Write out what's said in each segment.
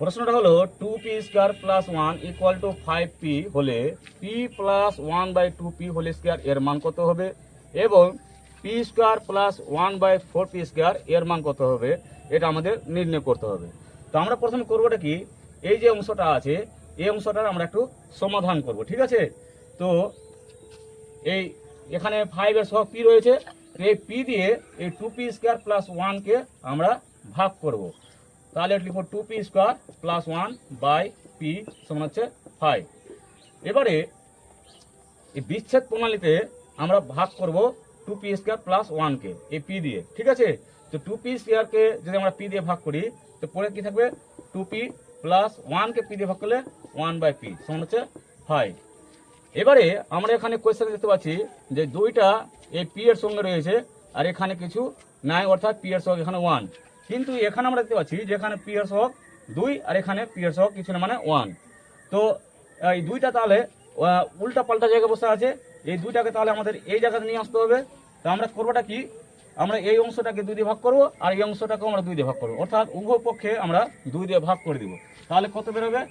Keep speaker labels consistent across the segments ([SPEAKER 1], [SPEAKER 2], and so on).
[SPEAKER 1] প্রশ্নটা হলো two P square plus one equal to five P হলে P plus one by two P whole square এর মান কত হবে? এবং P square plus one by four P square এর মান কত হবে? এটা আমাদের নির্ণয় করতে হবে। তো আমরা প্রথমে করবোটা কি? এই যে অংশটা আছে, এই অংশটার আমরা একটু সমাধান করব, ঠিক আছে? তো এই এখানে ফাইভের সহ পি রয়েছে, এই পি দিয়ে এই টু পি স্কোয়ার প্লাস ওয়ানকে আমরা ভাগ করব। তাহলে লিখব two P square plus one by P সমান হচ্ছে ফাইভ এবারে এই বিচ্ছেদ প্রণালীতে আমরা ভাগ করব টু পি স্কোয়ার প্লাস ওয়ানকে এই পি দিয়ে, ঠিক আছে? তো টু পি স্কোয়ারকে যদি আমরা পি দিয়ে ভাগ করি, তো পরে কি থাকবে? টু পি প্লাস ওয়ানকে পি দিয়ে ভাগ করলে ওয়ান বাই পি সমান হচ্ছে ফাইভ এবারে আমরা এখানে কোয়েশ্চেন দেখতে পাচ্ছি যে দুইটা এই পি এর সঙ্গে রয়েছে, আর এখানে কিছু নাই, অর্থাৎ পি এর সঙ্গে এখানে ওয়ান কিন্তু এখানে আমরা দেখতে পাচ্ছি যে এখানে পি এর দুই আর এখানে পি এর সহগ কিছু না মানে ওয়ান তো এই দুইটা তাহলে উল্টা পাল্টা জায়গায় বসে আছে। এই দুইটাকে তাহলে আমাদের এই জায়গাতে নিয়ে আসতে হবে। তো আমরা করবোটা কি? আমরা এই অংশটাকে দুই দিয়ে ভাগ করব আর এই অংশটাকেও আমরা দুই দিয়ে ভাগ করব। অর্থাৎ উভয় পক্ষে আমরা দুই দিয়ে ভাগ করে দিব। তাহলে কত বেরোবে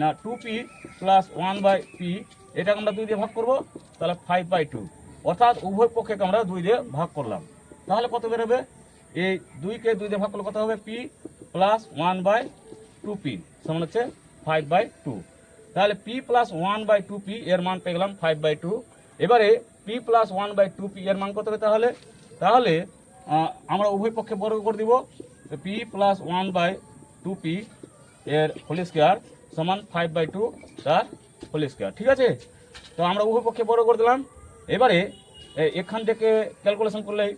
[SPEAKER 1] না two P plus one by P এটাকে আমরা দুই দিয়ে ভাগ করব। তাহলে ফাইভ বাই টু অর্থাৎ উভয় পক্ষকে আমরা দুই দিয়ে ভাগ করলাম। তাহলে কত বেরোবে এই দুইকে দুই দিয়ে ভাগ করলে কত হবে? P plus one by two P সমান হচ্ছে ফাইভ বাই টু তাহলে P plus one by two P এর মান পেয়ে গেলাম ফাইভ বাই টু এবারে P plus one by two P এর মান কত হবে তাহলে? তাহলে আমরা উভয় পক্ষে বর্গ করে দিব। P plus one by two P এর হোল স্কোয়ার সমান ফাইভ বাই টু তার হোল স্কোয়ার ঠিক আছে? তো আমরা উভয় পক্ষে বড় করে দিলাম। এবারে এখান থেকে ক্যালকুলেশন করলেই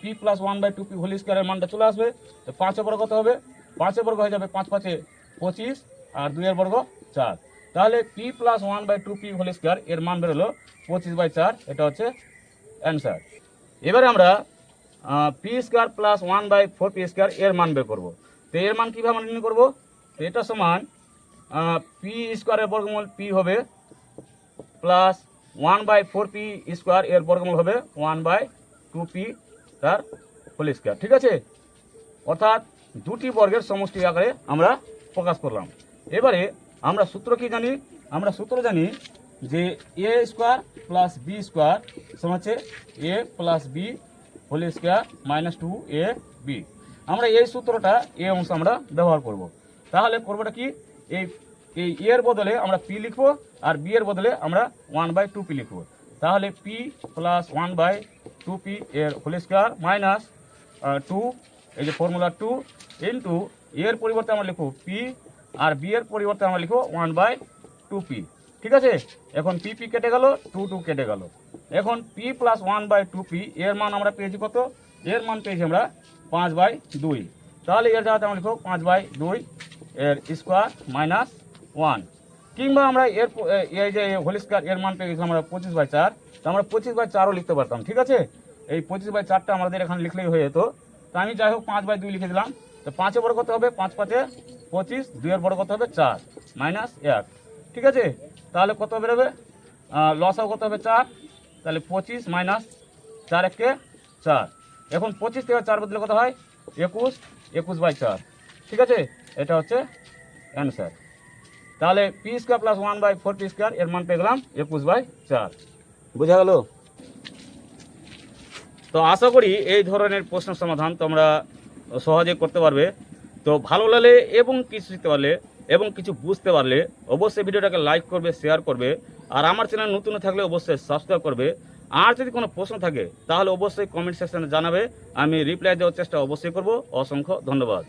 [SPEAKER 1] P plus one by two P whole স্কোয়ারের মানটা চলে আসবে। তো পাঁচের বর্গ কত হবে? পাঁচের বর্গ হয়ে যাবে পাঁচ পাঁচে পঁচিশ আর দুইয়ের বর্গ চার। তাহলে P plus one by two P whole square এর মান বেরোলো পঁচিশ বাই চার, এটা হচ্ছে অ্যান্সার এবারে আমরা p square plus one by four p square এর মান বের করব। তো এর মান কীভাবে আমরা নির্ণয় করব? তো এটা সমান পি স্কোয়ারের বর্গমূল পি হবে plus one by four p square এর বর্গমূল হবে ওয়ান বাই টু পি তার হোল স্কোয়ার ঠিক আছে? অর্থাৎ দুটি বর্গের সমষ্টি আকারে আমরা প্রকাশ করলাম। এবারে আমরা সূত্র কি জানি? আমরা সূত্র জানি যে a square plus b square সমান হচ্ছে a plus b whole square minus two a b আমরা এই সূত্রটা এ অংশ আমরা ব্যবহার করব। তাহলে করবোটা কি? এই এই এর বদলে আমরা পি লিখব আর বি এর বদলে আমরা ওয়ান বাই টু পি লিখব। তাহলে p plus one by two p এর হোল স্কোয়ার মাইনাস টু এই যে ফর্মুলা টু ইন্টু এর পরিবর্তে আমরা লিখব পি আর বি এর পরিবর্তে আমরা লিখব ওয়ান বাই টু পি ঠিক আছে? এখন পি পি কেটে গেল টু টু কেটে গেল। এখন p plus one by two p এর মান আমরা পেয়েছি কত? এর মান পেয়েছি আমরা পাঁচ বাই দুই। তাহলে এর জায়গাতে আমরা লিখব পাঁচ বাই দুই এর স্কোয়ার মাইনাস ওয়ান কিংবা আমরা এর এই যে হোল স্কোয়ার এর মান পেয়ে গেছি আমরা পঁচিশ বাই চার, তো আমরা পঁচিশ বাই চারও লিখতে পারতাম, ঠিক আছে? এই পঁচিশ বাই চারটা আমাদের এখানে লিখলেই হয়ে যেত। তো আমি যাই হোক পাঁচ বাই দুই লিখে দিলাম। তো পাঁচে বড় কত হবে পাঁচ পাঁচে পঁচিশ, দুইয়ের বড় কত হবে চার মাইনাস এক, ঠিক আছে? তাহলে কত বেরোবে লসাও কত হবে চার, তাহলে পঁচিশ মাইনাস চার এককে চার। এখন পঁচিশ থেকে চার বদলে কত হয়? একুশ একুশ বাই চার, ঠিক আছে? এটা হচ্ছে অ্যান্সার তাহলে p square plus one by four p square এর মান পেয়ে গেলাম একুশ বাই চার। বোঝা গেল? তো আশা করি এই ধরনের প্রশ্নের সমাধান তোমরা সহজে করতে পারবে। তো ভালো লাগলে এবং কিছু শিখতে পারলে এবং কিছু বুঝতে পারলে অবশ্যই ভিডিওটাকে লাইক করবে শেয়ার করবে আর আমার চ্যানেল নতুন থাকলে অবশ্যই সাবস্ক্রাইব করবে। আর যদি কোনো প্রশ্ন থাকে তাহলে অবশ্যই কমেন্ট সেকশনে জানাবে। আমি রিপ্লাই দেওয়ার চেষ্টা অবশ্যই করব। অসংখ্য ধন্যবাদ।